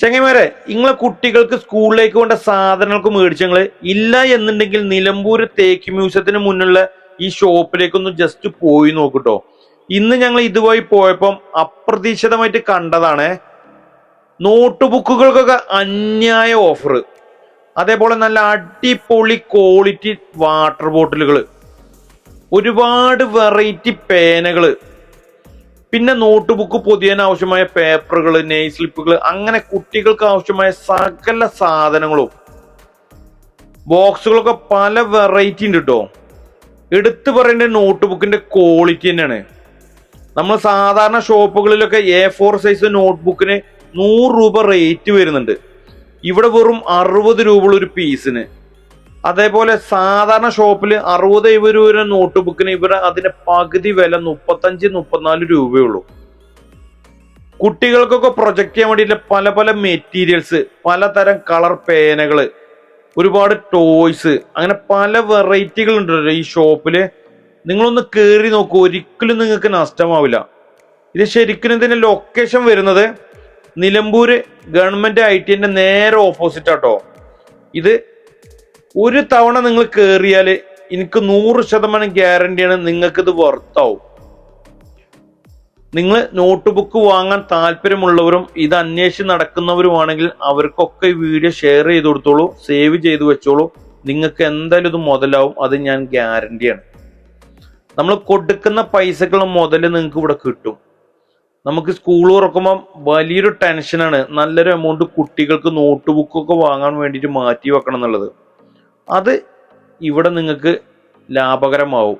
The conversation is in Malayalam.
ചെങ്ങന്മാരെ നിങ്ങളെ കുട്ടികൾക്ക് സ്കൂളിലേക്ക് വേണ്ട സാധനങ്ങൾക്ക് മേടിച്ച ഇല്ല എന്നുണ്ടെങ്കിൽ നിലമ്പൂർ തേക്ക് മ്യൂസിയത്തിന് മുന്നിലുള്ള ഈ ഷോപ്പിലേക്കൊന്ന് ജസ്റ്റ് പോയി നോക്കൂട്ടോ. ഇന്ന് ഞങ്ങൾ ഇതുവഴി പോയപ്പം അപ്രതീക്ഷിതമായിട്ട് കണ്ടതാണ് നോട്ട് ബുക്കുകൾക്കൊക്കെ അന്യായ ഓഫർ അതേപോലെ നല്ല അടിപൊളി ക്വാളിറ്റി വാട്ടർ ബോട്ടിലുകൾ ഒരുപാട് വെറൈറ്റി പേനകൾ. പിന്നെ നോട്ട് ബുക്ക് പൊതിയാൻ ആവശ്യമായ പേപ്പറുകൾ നെയ് സ്ലിപ്പുകൾ അങ്ങനെ കുട്ടികൾക്ക് ആവശ്യമായ സകല സാധനങ്ങളും. ബോക്സുകളൊക്കെ പല വെറൈറ്റി ഉണ്ട് കേട്ടോ എടുത്തു പറയേണ്ട നോട്ട് ബുക്കിന്റെ ക്വാളിറ്റി തന്നെയാണ്. നമ്മൾ സാധാരണ ഷോപ്പുകളിലൊക്കെ എ ഫോർ സൈസ് നോട്ട് ബുക്കിന് നൂറ് രൂപ റേറ്റ് വരുന്നുണ്ട്. ഇവിടെ വെറും അറുപത് രൂപ ഒരു പീസിന് അതേപോലെ സാധാരണ ഷോപ്പിൽ അറുപത് എഴുപത് രൂപ നോട്ട് ബുക്കിന് ഇവർ അതിന്റെ പകുതി വില മുപ്പത്തഞ്ച് മുപ്പത്തിനാല് രൂപയുള്ളൂ. കുട്ടികൾക്കൊക്കെ പ്രൊജക്ട് ചെയ്യാൻ വേണ്ടിയിട്ട് പല പല മെറ്റീരിയൽസ് പലതരം കളർ പേനകൾ ഒരുപാട് ടോയ്സ് അങ്ങനെ പല വെറൈറ്റികൾ ഉണ്ട് ഈ ഷോപ്പിൽ. നിങ്ങളൊന്ന് കേറി നോക്കൂ ഒരിക്കലും നിങ്ങൾക്ക് നഷ്ടമാവില്ല. ഇത് ശരിക്കും ഇതിന്റെ ലൊക്കേഷൻ വരുന്നത് നിലമ്പൂര് ഗവൺമെന്റ് ഐ ടി നേരെ ഓപ്പോസിറ്റ് ആട്ടോ. ഇത് ഒരു തവണ നിങ്ങൾ കയറിയാൽ എനിക്ക് നൂറ് ശതമാനം ഗ്യാരണ്ടിയാണ് നിങ്ങൾക്ക് ഇത് വർത്താവും നിങ്ങൾ നോട്ട് ബുക്ക് വാങ്ങാൻ താല്പര്യമുള്ളവരും ഇത് അന്വേഷിച്ച് നടക്കുന്നവരുമാണെങ്കിൽ അവർക്കൊക്കെ ഈ വീഡിയോ ഷെയർ ചെയ്ത് കൊടുത്തോളൂ സേവ് ചെയ്ത് വെച്ചോളൂ. നിങ്ങൾക്ക് എന്തായാലും ഇത് മുതലാവും അത് ഞാൻ ഗ്യാരണ്ടിയാണ് നമ്മൾ കൊടുക്കുന്ന പൈസക്കുള്ള മുതൽ നിങ്ങൾക്ക് ഇവിടെ കിട്ടും. നമുക്ക് സ്കൂൾ തുറക്കുമ്പോൾ വലിയൊരു ടെൻഷനാണ് നല്ലൊരു എമൗണ്ട് കുട്ടികൾക്ക് നോട്ട് ബുക്കൊക്കെ വാങ്ങാൻ വേണ്ടിയിട്ട് മാറ്റി വെക്കണം എന്നുള്ളത്. അത് ഇവിടെ നിങ്ങൾക്ക് ലാഭകരമാവും.